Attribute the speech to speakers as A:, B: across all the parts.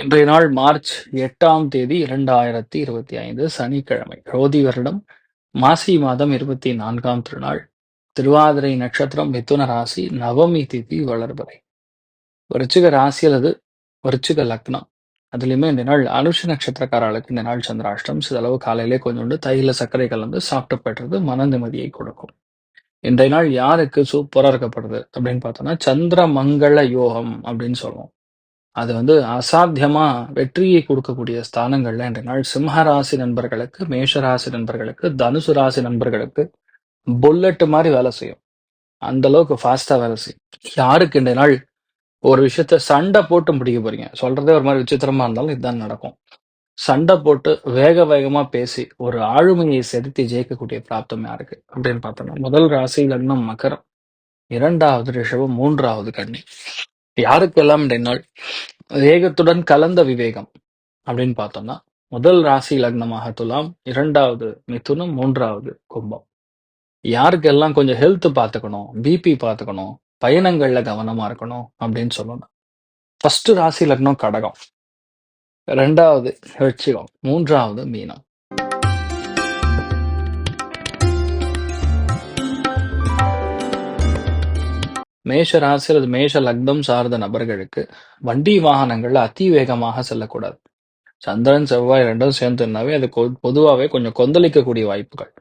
A: இன்றைய நாள் மார்ச் எட்டாம் தேதி இரண்டாயிரத்தி இருபத்தி ஐந்து சனிக்கிழமை. ரோதி வருடம் மாசி மாதம் இருபத்தி நான்காம் திருநாள். திருவாதிரை நட்சத்திரம் மிதுன ராசி நவமி திதி வளர்பறை. விருச்சிக ராசி அல்லது விருச்சிக லக்னம். அதுலேயுமே இந்த நாள் அனுஷ நட்சத்திரக்காரர்களுக்கு இந்த நாள் சந்திராஷ்டம். சிதளவு காலையிலே கொஞ்சோண்டு தையில சர்க்கரை கலந்து சாப்பிட்டு பெற்றது மன நிம்மதியை கொடுக்கும். இன்றைய நாள் யாருக்கு சூப்பராக இருக்கப்படுது அப்படின்னு பார்த்தோம்னா சந்திர மங்கள யோகம் அப்படின்னு சொல்லுவோம். அது வந்து அசாத்தியமா வெற்றியை கொடுக்கக்கூடிய ஸ்தானங்கள்ல இன்றைய நாள். சிம்மராசி நண்பர்களுக்கு மேஷராசி நண்பர்களுக்கு தனுசு ராசி நண்பர்களுக்கு புல்லட்டு மாதிரி வேலை செய்யும். அந்த அளவுக்கு ஃபாஸ்டா வேலை செய்யும். யாருக்கு இன்றைய நாள் ஒரு விஷயத்த சண்டை போட்டு முடிக்க போறீங்க? சொல்றதே ஒரு மாதிரி விசித்திரமா இருந்தாலும் இதுதான் நடக்கும். சண்டை போட்டு வேக வேகமா பேசி ஒரு ஆளுமையை செலுத்தி ஜெயிக்கக்கூடிய பிராப்தம் யாருக்கு? அப்படின்னு பார்த்தோம்னா முதல் ராசி லக்னம் மக்கரம் இரண்டாவது ரிஷபம் மூன்றாவது கன்னி. யாருக்கெல்லாம் இன்றைய நாள் வேகத்துடன் கலந்த விவேகம் அப்படின்னு பார்த்தோம்னா முதல் ராசி லக்னமாக துலாம் இரண்டாவது மிதுனம் மூன்றாவது கும்பம். யாருக்கெல்லாம் கொஞ்சம் ஹெல்த் பார்த்துக்கணும் பிபி பார்த்துக்கணும் பயணங்கள்ல கவனமா இருக்கணும் அப்படின்னு சொல்லணும். ஃபர்ஸ்ட் ராசி லக்னம் கடகம் ரெண்டாவது விருச்சிகம் மூன்றாவது மீனம். மேஷ ராசி அல்லது மேஷ லக்னம் சார்ந்த நபர்களுக்கு வண்டி வாகனங்கள்ல அதி வேகமாக செல்லக்கூடாது. சந்திரன் செவ்வாய் ரெண்டும் சேர்ந்துனாவே அது கொ- கொஞ்சம் கொந்தளிக்கக்கூடிய வாய்ப்புகள்.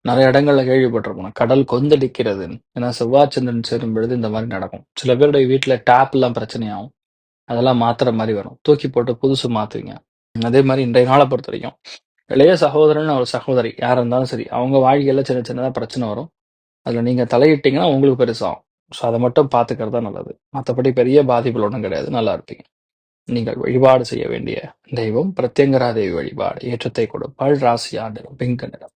A: நிறைய இடங்கள்ல கேள்விப்பட்டிருப்போம் கடல் கொந்தளிக்கிறது. ஏன்னா செவ்வாய் சந்திரன் சேரும் பொழுது இந்த மாதிரி நடக்கும். சில பேருடைய வீட்டுல டேப் எல்லாம் பிரச்சனையாகும். அதெல்லாம் மாத்துற மாதிரி வரும். தூக்கி போட்டு புதுசு மாத்துவீங்க. அதே மாதிரி இன்றைய நாளை பொறுத்த வரைக்கும் இளைய சகோதரன் ஒரு சகோதரி யாரா இருந்தாலும் சரி அவங்க வாழ்க்கையில சின்ன சின்னதா பிரச்சனை வரும். அதுல நீங்க தலையிட்டீங்கன்னா உங்களுக்கு பெருசாகும். ஸோ அதை மட்டும் பார்த்துக்கிறது தான் நல்லது. மற்றபடி பெரிய பாதிப்புகள் ஒன்றும் கிடையாது. நல்லா இருப்பீங்க. நீங்கள் வழிபாடு செய்ய வேண்டிய தெய்வம் பிரத்யங்கரா தேவி வழிபாடு. ஏற்றத்தை கொடுப்பாள் ராசி ஆண்டு பிங்க நிறம்.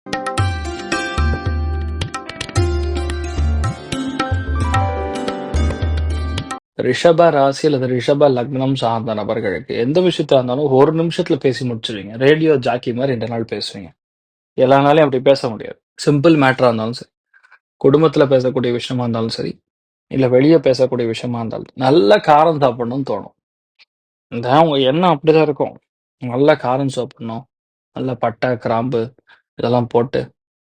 A: ரிஷப ராசி அல்லது ரிஷப லக்னம் சார்ந்த நபர்களுக்கு எந்த விஷயத்தா இருந்தாலும் ஒரு நிமிஷத்துல பேசி முடிச்சிருவீங்க. ரேடியோ ஜாக்கி மாதிரி ரெண்டு நாள் பேசுவீங்க. எல்லா நாளையும் அப்படி பேச முடியாது. சிம்பிள் மேட்டரா இருந்தாலும் சரி. குடும்பத்துல பேசக்கூடிய விஷயமா இருந்தாலும் சரி. இல்லை வெளியே பேசக்கூடிய விஷயமா இருந்தாலும் நல்ல காரம் சாப்பிடணும்னு தோணும். இந்த அவங்க எண்ணம் அப்படிதான் இருக்கும். நல்ல காரம் சாப்பிடணும். நல்ல பட்டை கிராம்பு இதெல்லாம் போட்டு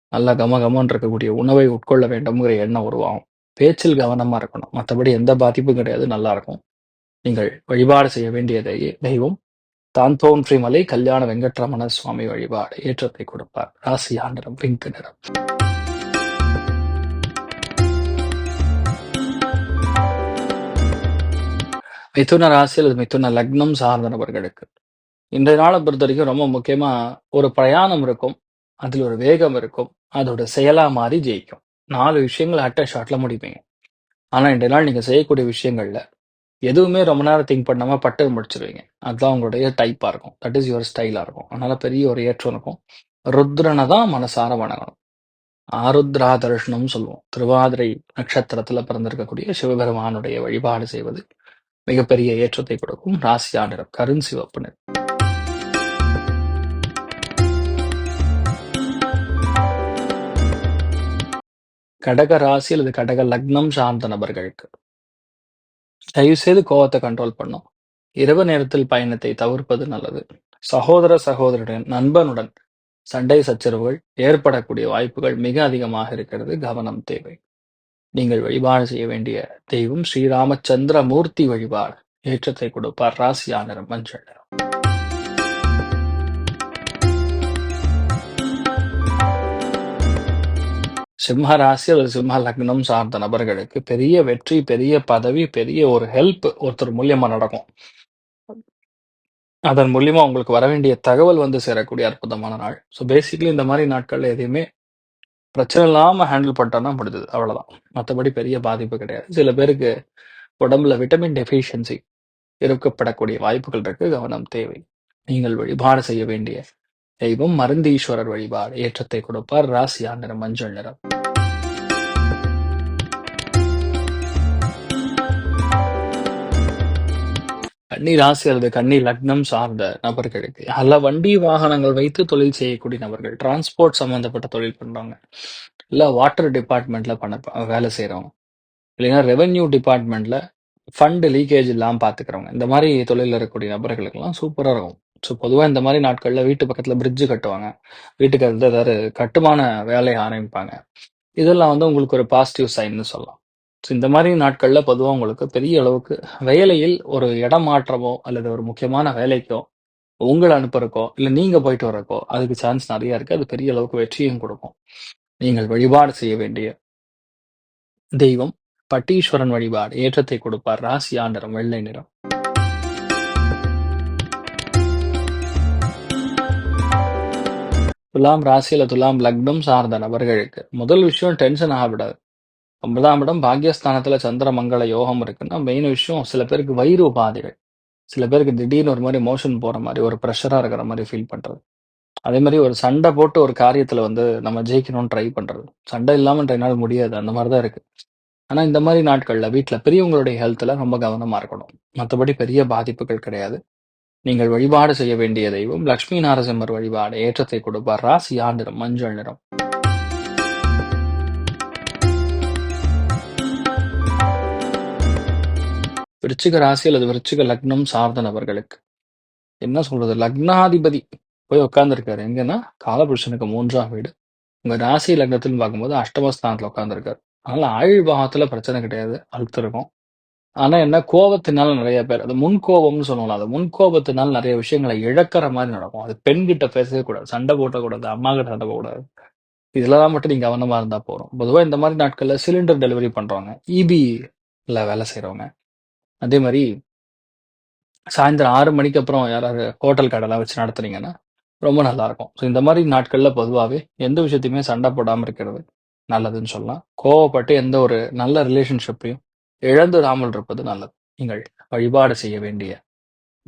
A: நல்லா கம கமன்னு இருக்கக்கூடிய உணவை உட்கொள்ள வேண்டும்ங்கிற எண்ணம் உருவாகும். பேச்சில் கவனமா இருக்கணும். மற்றபடி எந்த பாதிப்பும் கிடையாது. நல்லா இருக்கும். நீங்கள் வழிபாடு செய்ய வேண்டிய தெய்- தெய்வம். தான் தோன்றி மலை கல்யாண வெங்கட்ரமண சுவாமி வழிபாடு. ஏற்றத்தை கொடுப்பார். ராசி ஆண்டரம் பிங்க் நிறம். மிதுன ராசி அல்லது மிதுன லக்னம் சார்ந்த நபர்களுக்கு இன்றைய நாளை பொறுத்த வரைக்கும் ரொம்ப முக்கியமா ஒரு பிரயாணம் இருக்கும் அதில் ஒரு வேகம் இருக்கும் அதோட செயலா மாறி ஜெயிக்கும். நாலு விஷயங்கள் அட்டை ஷாட்ல முடிப்பீங்க. ஆனா இன்றைய நாள் நீங்க செய்யக்கூடிய விஷயங்கள்ல எதுவுமே ரொம்ப நேரம் திங்க் பண்ணாம பட்டு முடிச்சிருவீங்க. அதுதான் உங்களுடைய டைப்பா இருக்கும். தட் இஸ் யுவர் ஸ்டைலா இருக்கும். அதனால பெரிய ஒரு ஏற்றம் இருக்கும். ருத்ரனை தான் மனசார வணங்கணும். ஆருத்ரா தர்ஷனம் சொல்லுவோம். திருவாதிரை நட்சத்திரத்துல பிறந்திருக்கக்கூடிய சிவபெருமானுடைய வழிபாடு செய்வது மிகப்பெரிய ஏற்றத்தை கொடுக்கும் ராசியா நிறம் கருண் சிவப்பு நிறம் கடக ராசி அல்லது கடக லக்னம் சார்ந்த நபர்களுக்கு தயவு செய்து கோவத்தை கண்ட்ரோல் பண்ணும் இரவு நேரத்தில் பயணத்தை தவிர்ப்பது நல்லது. சகோதர சகோதரனுடன் நண்பனுடன் சண்டை சச்சரவுகள் ஏற்படக்கூடிய வாய்ப்புகள் மிக அதிகமாக இருக்கிறது. கவனம் தேவை. நீங்கள் வழிபாடு செய்ய வேண்டிய தெய்வம் ஸ்ரீராமச்சந்திர மூர்த்தி வழிபாடு. ஏற்றத்தை கொடுப்பார் ராசியா நிறம் மஞ்சள். நிறம் சிம்ம ராசி அல்லது சிம்ம லக்னம் சார்ந்த நபர்களுக்கு பெரிய வெற்றி பெரிய பதவி பெரிய ஒரு ஹெல்ப் ஒருத்தர் மூலியமா நடக்கும். அதன் மூலியமா உங்களுக்கு வர வேண்டிய தகவல் வந்து சேரக்கூடிய அற்புதமான நாள். ஸோ பேசிக்கலி இந்த மாதிரி நாட்கள்ல எதையுமே பிரச்சனை இல்லாம ஹேண்டில் பண்ணிட்டோம்னா முடிஞ்சது. அவ்வளவுதான். மற்றபடி பெரிய பாதிப்பு கிடையாது. சில பேருக்கு உடம்புல விட்டமின் டெஃபிஷியன்சி இருக்கப்படக்கூடிய வாய்ப்புகள் இருக்கு. கவனம் தேவை. நீங்கள் வழிபாடு செய்ய வேண்டிய தெய்வம் மருந்தீஸ்வரர் வழிபாடு. ஏற்றத்தை கொடுப்பார். ராசியா நிறம் மஞ்சள் நிறம். கன்னி ராசி அல்லது கன்னி லக்னம் சார்ந்த நபர்களுக்கு. அல்ல வண்டி வாகனங்கள் வைத்து தொழில் செய்யக்கூடிய நபர்கள் டிரான்ஸ்போர்ட் சம்பந்தப்பட்ட தொழில் பண்றவங்க இல்ல வாட்டர் டிபார்ட்மெண்ட்ல பண்ண வேலை செய்யறவங்க இல்லைன்னா ரெவென்யூ டிபார்ட்மெண்ட்ல ஃபண்ட் லீக்கேஜ் இல்லாமல் பாத்துக்கிறவங்க. இந்த மாதிரி தொழிலில் இருக்கக்கூடிய நபர்களுக்கெல்லாம் சூப்பரா இருக்கும். ஸோ பொதுவாக இந்த மாதிரி நாட்களில் வீட்டு பக்கத்தில் பிரிட்ஜ் கட்டுவாங்க. வீட்டுக்கு வந்து ஏதாவது கட்டுமான வேலையை ஆரம்பிப்பாங்க. இதெல்லாம் வந்து உங்களுக்கு ஒரு பாசிட்டிவ் சைன்னு சொல்லலாம். ஸோ இந்த மாதிரி நாட்கள்ல பொதுவா உங்களுக்கு பெரிய அளவுக்கு வேலையில் ஒரு இடம் மாற்றமோ அல்லது ஒரு முக்கியமான வேலைக்கோ உங்களை அனுப்புறக்கோ இல்லை நீங்க போயிட்டு வரக்கோ அதுக்கு சான்ஸ் நிறைய இருக்கு. அது பெரிய அளவுக்கு வெற்றியும் கொடுக்கும். நீங்கள் வழிபாடு செய்ய வேண்டிய தெய்வம் பட்டீஸ்வரன் வழிபாடு ஏற்றத்தை கொடுப்பார். ராசியா நிறம் வெள்ளை நிறம். துலாம் ராசியில துலாம் லக்னம் சார்ந்த நபர்களுக்கு முதல் விஷயம் டென்ஷன் ஆகக்கூடாது. ஒன்பதாம் இடம் பாக்கியஸ்தானத்துல சந்திர மங்கள யோகம் இருக்குன்னா மெயின் விஷயம் சில பேருக்கு வயிறு உபாதைகள். சில பேருக்கு திடீர்னு ஒரு மாதிரி மோஷன் போற மாதிரி ஒரு ப்ரெஷரா இருக்கிற மாதிரி ஃபீல் பண்றது. அதே மாதிரி ஒரு சண்டை போட்டு ஒரு காரியத்துல வந்து நம்ம ஜெயிக்கணும்னு ட்ரை பண்றது. சண்டை இல்லாம ட்ரைனால் முடியாது அந்த மாதிரி தான் இருக்கு. ஆனா இந்த மாதிரி நாட்கள்ல வீட்டில் பெரியவங்களுடைய ஹெல்த்தில் ரொம்ப கவனமா இருக்கணும். மற்றபடி பெரிய பாதிப்புகள் கிடையாது. நீங்கள் வழிபாடு செய்ய வேண்டிய தெய்வம் லக்ஷ்மி நாரசிம்மர் வழிபாடு ஏற்றத்தை கொடுப்பார். ராசி ஆண்டிரம் மஞ்சள் நிறம். விருச்சிக ராசி அல்லது விருச்சிக லக்னம் சார்ந்த நபர்களுக்கு. என்ன சொல்றது? லக்னாதிபதி போய் உட்கார்ந்துருக்காரு எங்கன்னா காலபுருஷனுக்கு மூன்றாம் வீடு. உங்க ராசி லக்னத்தில் பார்க்கும்போது அஷ்டமஸ்தானத்துல உட்காந்துருக்காரு அதனால ஆயுள் பாகத்துல பிரச்சனை கிடையாது. அழுத்து இருக்கும். ஆனா என்ன? கோபத்தினால நிறைய பேர் அது முன் கோபம்னு சொல்லுவாங்க அது முன் கோபத்தினால நிறைய விஷயங்களை இழக்கிற மாதிரி நடக்கும். அது பெண் கிட்ட பேசவே கூடாது. சண்டை போட்டக்கூடாது. அம்மா கிட்ட சண்டை போடக்கூடாது. இதெல்லாம் மட்டும் நீங்க கவனமா இருந்தா போறோம் பொதுவாக இந்த மாதிரி நாட்கள்ல சிலிண்டர் டெலிவரி பண்றவங்க இபில வேலை செய்யறவங்க அதே மாதிரி சாயந்தரம் ஆறு மணிக்கு அப்புறம் யாராவது ஹோட்டல் கடைலாம் வச்சு நடத்துனீங்கன்னா ரொம்ப நல்லா இருக்கும் ஸோ இந்த மாதிரி நாட்கள்ல பொதுவாகவே எந்த விஷயத்தையுமே சண்டை போடாமல் இருக்கிறது நல்லதுன்னு சொல்லலாம். கோவப்பட்டு எந்த ஒரு நல்ல ரிலேஷன்ஷிப்பையும் இழந்துடாமல் இருப்பது நல்லது. நீங்கள் வழிபாடு செய்ய வேண்டிய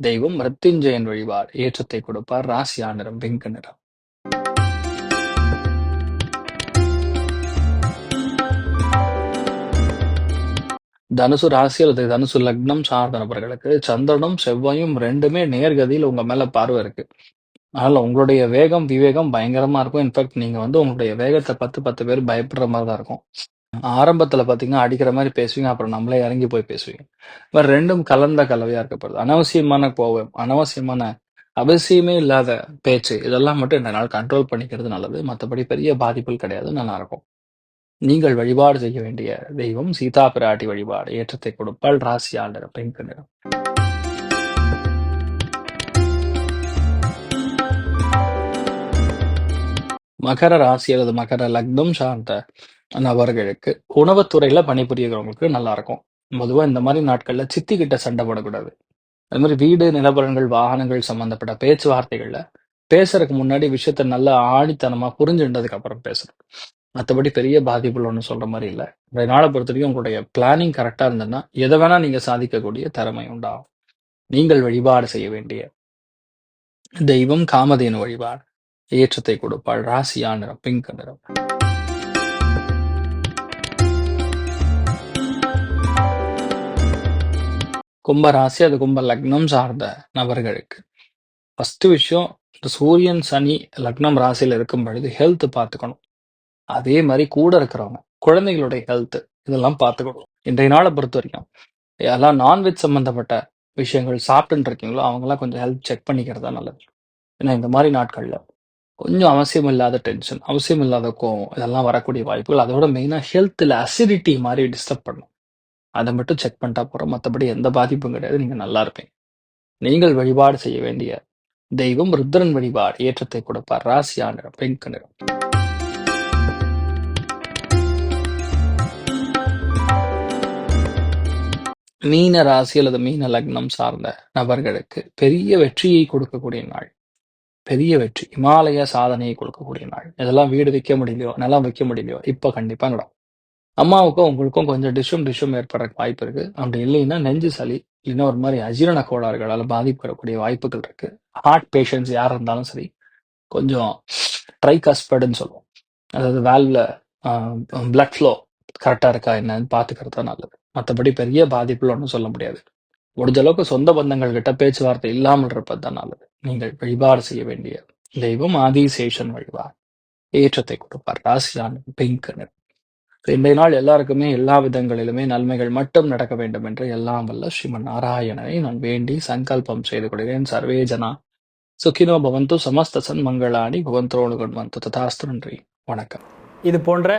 A: தெய்வம் மிருத்யுஞ்சயன் வழிபாடு. ஏற்றத்தை கொடுப்பார். ராசியா நிறம் பிங்க் நிறம். தனுசு ராசி அல்லது தனுசு லக்னம் சார்ந்த நபர்களுக்கு சந்திரனும் செவ்வாயும் ரெண்டுமே நேர்கதியில் உங்க மேல பார்வை இருக்கு. அதனால உங்களுடைய வேகம் விவேகம் பயங்கரமா இருக்கும். இன்ஃபேக்ட் நீங்க வந்து உங்களுடைய வேகத்தை பத்து பத்து பேர் பயப்படுற மாதிரி தான் இருக்கும். ஆரம்பத்துல பாத்தீங்கன்னா அடிக்கிற மாதிரி பேசுவீங்க. அப்புறம் நம்மளே இறங்கி போய் பேசுவீங்க. வேற ரெண்டும் கலந்த கலவையா இருக்கப்படுது அனாவசியமான கோபம் அனாவசியமான அவசியமே இல்லாத பேச்சு இதெல்லாம் மட்டும் இந்த நாள் கண்ட்ரோல் பண்ணிக்கிறது நல்லது. மற்றபடி பெரிய பாதிப்புகள் கிடையாது. நல்லா இருக்கும். நீங்கள் வழிபாடு செய்ய வேண்டிய தெய்வம் சீதா பிராட்டி வழிபாடு. ஏற்றத்தை கொடுப்பால் ராசியாளர் ஆண்டர் பிங்க் நிறம் மகர ராசி அல்லது மகர லக்னம் சார்ந்த நபர்களுக்கு உணவுத்துறையில பணிபுரியவங்களுக்கு நல்லா இருக்கும் பொதுவா இந்த மாதிரி நாட்கள்ல சித்தி கிட்ட சண்டை போடக்கூடாது. அது மாதிரி வீடு நிலவரங்கள் வாகனங்கள் சம்பந்தப்பட்ட பேச்சுவார்த்தைகள்ல பேசுறதுக்கு முன்னாடி விஷயத்த நல்லா ஆணித்தனமா புரிஞ்சுட்டதுக்கு அப்புறம் பேசணும். மற்றபடி பெரிய பாதிப்புகள் ஒன்றும் சொல்ற மாதிரி இல்லை. இந்த நாளை பொறுத்த வரைக்கும் உங்களுடைய பிளானிங் கரெக்டா இருந்ததுன்னா எதை வேணா நீங்க சாதிக்கக்கூடிய திறமை உண்டாகும். நீங்கள் வழிபாடு செய்ய வேண்டிய தெய்வம் காமதேனு வழிபாடு. ஏற்றத்தை கொடுப்பாள். ராசியா நிறம் பிங்க் நிறம். கும்ப ராசி அது கும்ப லக்னம் சார்ந்த நபர்களுக்கு. ஃபர்ஸ்ட் விஷயம் இந்த சூரியன் சனி லக்னம் ராசியில இருக்கும் பொழுது ஹெல்த் பார்த்துக்கணும். அதே மாதிரி கூட இருக்கிறவங்க குழந்தைகளுடைய ஹெல்த் இதெல்லாம் பார்த்துக்கணும் இன்றைய நாளை பொறுத்த வரைக்கும் எல்லாம் நான்வெஜ் சம்மந்தப்பட்ட விஷயங்கள் சாப்பிட்டு இருக்கீங்களோ அவங்கெல்லாம் கொஞ்சம் ஹெல்த் செக் பண்ணிக்கிறது தான் நல்லது ஏன்னா இந்த மாதிரி நாட்கள்ல கொஞ்சம் அவசியம் இல்லாத டென்ஷன், அவசியம் இல்லாத கோவம் இதெல்லாம் வரக்கூடிய வாய்ப்புகள். அதோட மெயினா ஹெல்த்ல அசிடிட்டி மாதிரி டிஸ்டர்ப் பண்ணும். அதை மட்டும் செக் பண்ணிட்டா போகிறோம் மத்தபடி எந்த பாதிப்பும் கிடையாது. நீங்க நல்லா இருப்பீங்க. நீங்கள் வழிபாடு செய்ய வேண்டிய தெய்வம் ருத்ரன் வழிபாடு ஏற்றத்தை கொடுப்பார். ராசியா நிறம் பிங்க் நிறம். மீன ராசி அல்லது மீன லக்னம் சார்ந்த நபர்களுக்கு பெரிய வெற்றியை கொடுக்கக்கூடிய நாள். பெரிய வெற்றி. இமாலய சாதனையை கொடுக்கக்கூடிய நாள். இதெல்லாம் வீடு வைக்க முடியலையோ, நிலம் வைக்க முடியலையோ, இப்போ கண்டிப்பாக நடக்கும். அம்மாவுக்கும் உங்களுக்கும் கொஞ்சம் டிஷும் டிஷ்ஷும் ஏற்படுறதுக்கு வாய்ப்பு இருக்கு. அப்படி இல்லைன்னா நெஞ்சு சளி, இல்லைன்னா ஒரு மாதிரி அஜீரண கோளாறுகளால் பாதிப்படக்கூடிய வாய்ப்புகள் இருக்கு. ஹார்ட் பேஷண்ட்ஸ் யார் இருந்தாலும் சரி, கொஞ்சம் ட்ரை கஸ்பர்டுன்னு சொல்லுவோம். அதாவது வேல்வில் பிளட் ஃப்ளோ கரெக்டாக இருக்கா என்னன்னு பார்த்துக்கிறது தான் நல்லது. மத்தபடி பெரிய பாதிப்புல ஒன்றும் சொல்ல முடியாது. முடிஞ்ச அளவுக்கு சொந்த பந்தங்கள் கிட்ட பேச்சுவார்த்தை இல்லாமல் இருப்பது தான் நல்லது. நீங்கள் வழிபாடு செய்ய வேண்டிய தெய்வம் ஆதிசேஷன் வழிபாடு. ஏற்றத்தை கொடுப்பார். ராசிதான் பிங்க் நிறம். இன்றைய நாள் எல்லாருக்குமே எல்லா விதங்களிலுமே நன்மைகள் மட்டும் நடக்க வேண்டும் என்று எல்லாம் வல்ல ஸ்ரீமன் நாராயணனை நான் வேண்டி சங்கல்பம் செய்து கொள்கிறேன். சர்வேஜனா சுக்கினோ சுகினோ பவந்து சமஸ்த சன்மங்களானி பவந்தோடு கொண்டு ததாஸ்து நன்றி. வணக்கம்.
B: இது போன்ற